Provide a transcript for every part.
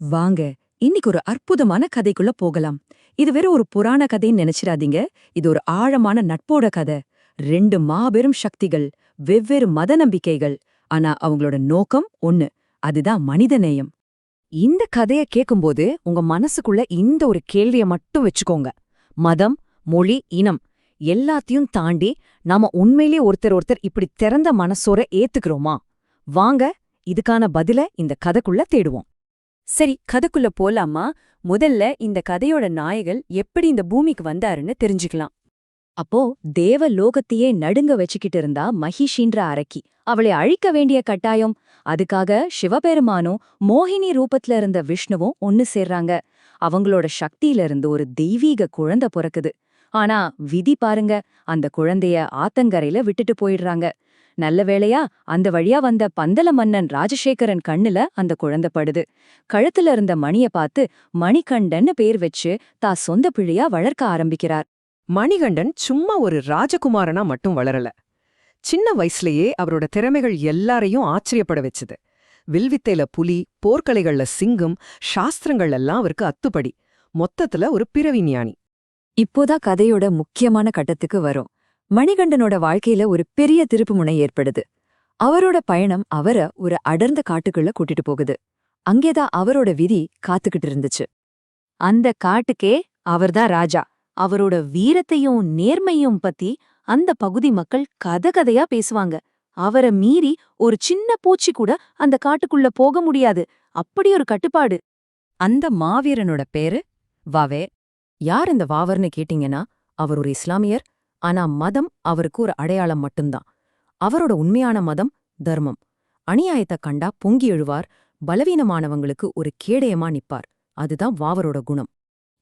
வாங்க இன்னைக்கு ஒரு அற்புதமான கதைக்குள்ள போகலாம். இது வெறும் ஒரு புராண கதைன்னு நினைச்சிடாதீங்க. இது ஒரு ஆழமான நட்போட கதை. ரெண்டு மாபெரும் சக்திகள் வெவ்வேறு மத நம்பிக்கைகள் ஆனா அவங்களோட நோக்கம் ஒண்ணு அதுதான் மனிதநேயம் இந்த கதைய கேக்கும்போது உங்க மனசுக்குள்ள இந்த ஒரு கேள்விய மட்டும் வச்சுக்கோங்க. மதம் மொழி இனம் எல்லாத்தையும் தாண்டி நாம உண்மையிலே ஒருத்தர் ஒருத்தர் இப்படி திறந்த மனசோர ஏத்துக்கிறோமா? வாங்க இதுக்கான பதில இந்த கதைக்குள்ள தேடுவோம். சரி கதைக்குள்ள போலாமா? முதல்ல இந்த கதையோட நாயகன் எப்படி இந்த பூமிக்கு வந்தாருன்னு தெரிஞ்சுக்கலாம். அப்போ தேவ லோகத்தையே நடுங்க வச்சுக்கிட்டு இருந்தா மகிஷின்ற அரக்கி. அவளை அழிக்க வேண்டிய கட்டாயம். அதுக்காக சிவபெருமானும் மோகினி ரூபத்துல இருந்த விஷ்ணுவும் ஒன்னு சேர்றாங்க. அவங்களோட சக்தியில இருந்து ஒரு தெய்வீக குழந்தை பிறக்குது. ஆனா விதி பாருங்க அந்த குழந்தைய ஆத்தங்கரையில விட்டுட்டு போயிடுறாங்க. நல்ல வேளையா அந்த வழியா வந்த பந்தல மன்னன் ராஜசேகரன் கண்ணுல அந்த குழந்தை படுது. கழுத்துல இருந்த மணிய பார்த்து மணிகண்டன்னு பேர் வச்சு தா சொந்த பிள்ளையா வளர்க்க ஆரம்பிக்கிறார். மணிகண்டன் சும்மா ஒரு ராஜகுமாரனா மட்டும் வளரல. சின்ன வயசுலயே அவரோட திறமைகள் எல்லாரையும் ஆச்சரியப்பட வச்சுது. வில்வித்தையில புலி போர்க்கலைகள்ல சிங்கம் சாஸ்திரங்கள் எல்லாம் அவருக்கு அத்துப்படி. மொத்தத்துல ஒரு பிறவி ஞானி இப்போதான் கதையோட முக்கியமான கட்டத்துக்கு வரும். மணிகண்டனோட வாழ்க்கையில ஒரு பெரிய திருப்புமுனை ஏற்படுது. அவரோட பயணம் அவரை ஒரு அடர்ந்த காட்டுக்குள்ள கூட்டிட்டு போகுது. அங்கேதான் அவரோட விதி காத்துக்கிட்டு இருந்துச்சு. அந்த காட்டுக்கே அவர்தான் ராஜா. அவரோட வீரத்தையும் நேர்மையும் பத்தி அந்த பகுதி மக்கள் கதகதையா பேசுவாங்க. அவரை மீறி ஒரு சின்ன பூச்சி கூட அந்த காட்டுக்குள்ள போக முடியாது. அப்படி ஒரு கட்டுப்பாடு. அந்த மாவீரனோட பேரு வாவே யார் இந்த வாவர்னு கேட்டீங்கன்னா அவர் ஒரு இஸ்லாமியர் ஆனா மதம் அவருக்கு ஒரு அடையாளம் மட்டும்தான். அவரோட உண்மையான மதம் தர்மம். அநியாயத்தை கண்டா பொங்கி எழுவார் பலவீனமானவங்களுக்கு ஒரு கேடயமா நிப்பார். அதுதான் வாவரோட குணம்.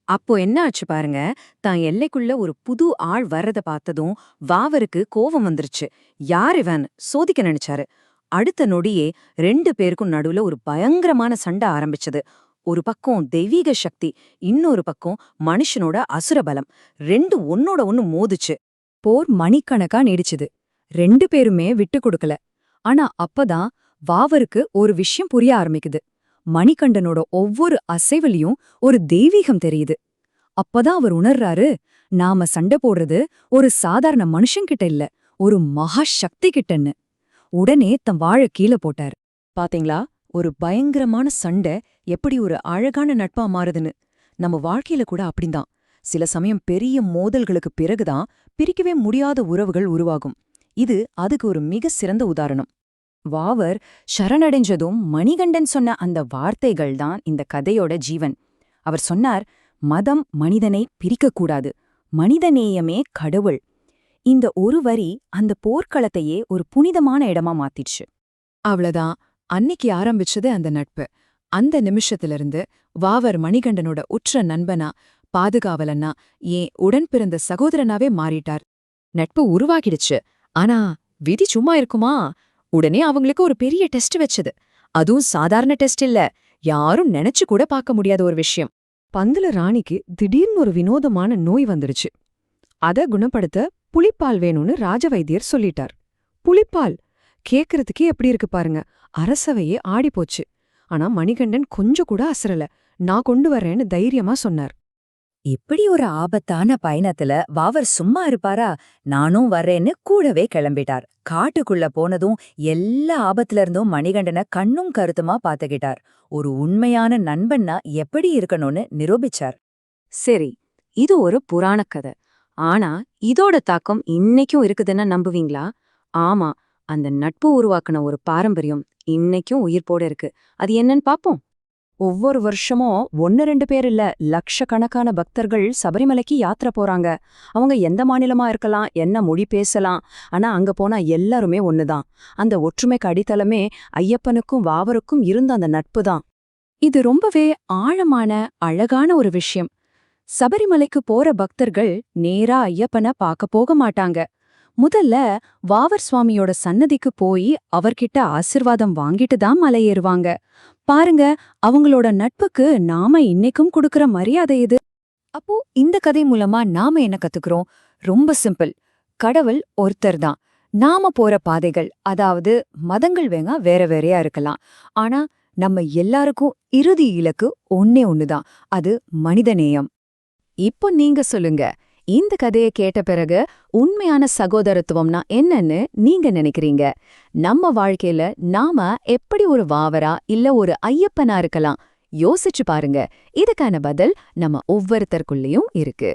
அப்போ என்ன ஆச்சு பாருங்க தான் எல்லைக்குள்ள ஒரு புது ஆள் வர்றத பார்த்ததும் வாவருக்கு கோவம் வந்துருச்சு. யார் இவன்? சோதிக்க நினைச்சாரு. அடுத்த நொடியே ரெண்டு பேருக்கும் நடுவுல ஒரு பயங்கரமான சண்டை ஆரம்பிச்சது. ஒரு பக்கம் தெய்வீக சக்தி இன்னொரு பக்கம் மனுஷனோட அசுரபலம். ரெண்டு ஒன்னோட ஒன்னு மோதுச்சு. போர் மணிக்கணக்கா நீடிச்சுது. ரெண்டு பேருமே விட்டு கொடுக்கல. ஆனா அப்பதான் வாவருக்கு ஒரு விஷயம் புரிய ஆரம்பிக்குது. மணிகண்டனோட ஒவ்வொரு அசைவுலயும் ஒரு தெய்வீகம் தெரியுது. அப்பதான் அவர் உணர்றாரு நாம சண்டை போடுறது ஒரு சாதாரண மனுஷங்கிட்ட இல்ல ஒரு மகா சக்தி கிட்டன்னு உடனே தம் வாழ கீழே போட்டார். பாத்தீங்களா? ஒரு பயங்கரமான சண்டை எப்படி ஒரு அழகான நட்பா மாறுதுன்னு. நம்ம வாழ்க்கையில கூட அப்படிந்தான் சில சமயம் பெரிய மோதல்களுக்கு பிறகுதான் பிரிக்கவே முடியாத உறவுகள் உருவாகும். இது அதுக்கு ஒரு மிக சிறந்த உதாரணம். வாவர் சரணடைஞ்சதும் மணிகண்டன் சொன்ன அந்த வார்த்தைகள் தான் இந்த கதையோட ஜீவன். அவர் சொன்னார் மதம் மனிதனை பிரிக்கக்கூடாது. மனிதநேயமே கடவுள். இந்த ஒரு வரி அந்த போர்க்களத்தையே ஒரு புனிதமான இடமா மாத்திடுச்சு. அவ்வளவுதான். அன்னைக்கு ஆரம்பிச்சது அந்த நட்பு. அந்த நிமிஷத்திலிருந்து வாவர் மணிகண்டனோட உற்ற நண்பனா பாதுகாவலன்னா ஏன் உடன் பிறந்த சகோதரனாவே மாறிட்டார். நட்பு உருவாகிடுச்சு. ஆனா விதி சும்மா இருக்குமா? உடனே அவங்களுக்கு ஒரு பெரிய டெஸ்ட் வச்சது. அதுவும் சாதாரண டெஸ்ட் இல்ல. யாரும் நினைச்சு கூட பார்க்க முடியாத ஒரு விஷயம். பந்துல ராணிக்கு திடீர்னு ஒரு வினோதமான நோய் வந்துடுச்சு. அத குணப்படுத்த புளிப்பால் வேணும்னு ராஜவைத்தியர் சொல்லிட்டார். புளிப்பால் கேக்குறதுக்கே எப்படி இருக்கு பாருங்க. அரசவையே ஆடிப்போச்சு. ஆனா மணிகண்டன் கொஞ்சம் கூட அசரல. நான் கொண்டு வரேன்னு தைரியமா சொன்னார். இப்படி ஒரு ஆபத்தான பயணத்துல வாவர் சும்மா இருப்பாரா? நானும் வர்றேன்னு கூடவே கிளம்பிட்டார். காட்டுக்குள்ள போனதும் எல்லா ஆபத்துல இருந்தும் மணிகண்டனை கண்ணும் கருத்துமா பாத்துக்கிட்டார் ஒரு உண்மையான நண்பன்னா எப்படி இருக்கணும்னு நிரூபிச்சார். சரி இது ஒரு புராணக் கதை. ஆனா இதோட தாக்கம் இன்னைக்கும் இருக்குதுன்னு நம்புவீங்களா? ஆமா அந்த நட்பு உருவாக்குன ஒரு பாரம்பரியம் இன்னைக்கும் உயிர்ப்போட இருக்கு. அது என்னன்னு பாப்போம். ஒவ்வொரு வருஷமும் ஒன்னு ரெண்டு பேர் இல்ல லட்சக்கணக்கான பக்தர்கள் சபரிமலைக்கு யாத்திரை போறாங்க. அவங்க எந்த மாநிலமா இருக்கலாம் என்ன மொழி பேசலாம் ஆனா அங்க போனா எல்லாருமே ஒண்ணுதான். அந்த ஒற்றுமைக்கு அடித்தளமே ஐயப்பனுக்கும் வாவருக்கும் இருந்த அந்த நட்பு தான். இது ரொம்பவே ஆழமான அழகான ஒரு விஷயம். சபரிமலைக்கு போற பக்தர்கள் நேரா ஐயப்பனை பார்க்க போக மாட்டாங்க. முதல்ல வாவர் சுவாமியோட சன்னதிக்கு போய் அவர்கிட்ட ஆசிர்வாதம் வாங்கிட்டு தான் மலையேறுவாங்க. பாருங்க அவங்களோட நட்புக்கு நாம இன்னைக்கும் கொடுக்கற மரியாதை இது. அப்போ இந்த கதை மூலமா நாம என்ன கத்துக்கிறோம்? ரொம்ப சிம்பிள். கடவுள் ஒருத்தர் தான். நாம போற பாதைகள் அதாவது மதங்கள் வேணா வேற வேறையா இருக்கலாம். ஆனா நம்ம எல்லாருக்கும் இறுதி இலக்கு ஒன்னே ஒண்ணுதான். அது மனிதநேயம். இப்போ நீங்க சொல்லுங்க இந்த கதையை கேட்ட பிறகு உண்மையான சகோதரத்துவம்னா என்னன்னு நீங்க நினைக்கிறீங்க? நம்ம வாழ்க்கையில நாம எப்படி ஒரு வாவரா இல்ல ஒரு ஐயப்பனா இருக்கலாம்? யோசிச்சு பாருங்க. இதுக்கான பதில் நம்ம ஒவ்வொருத்தருக்குள்ளேயும் இருக்கு.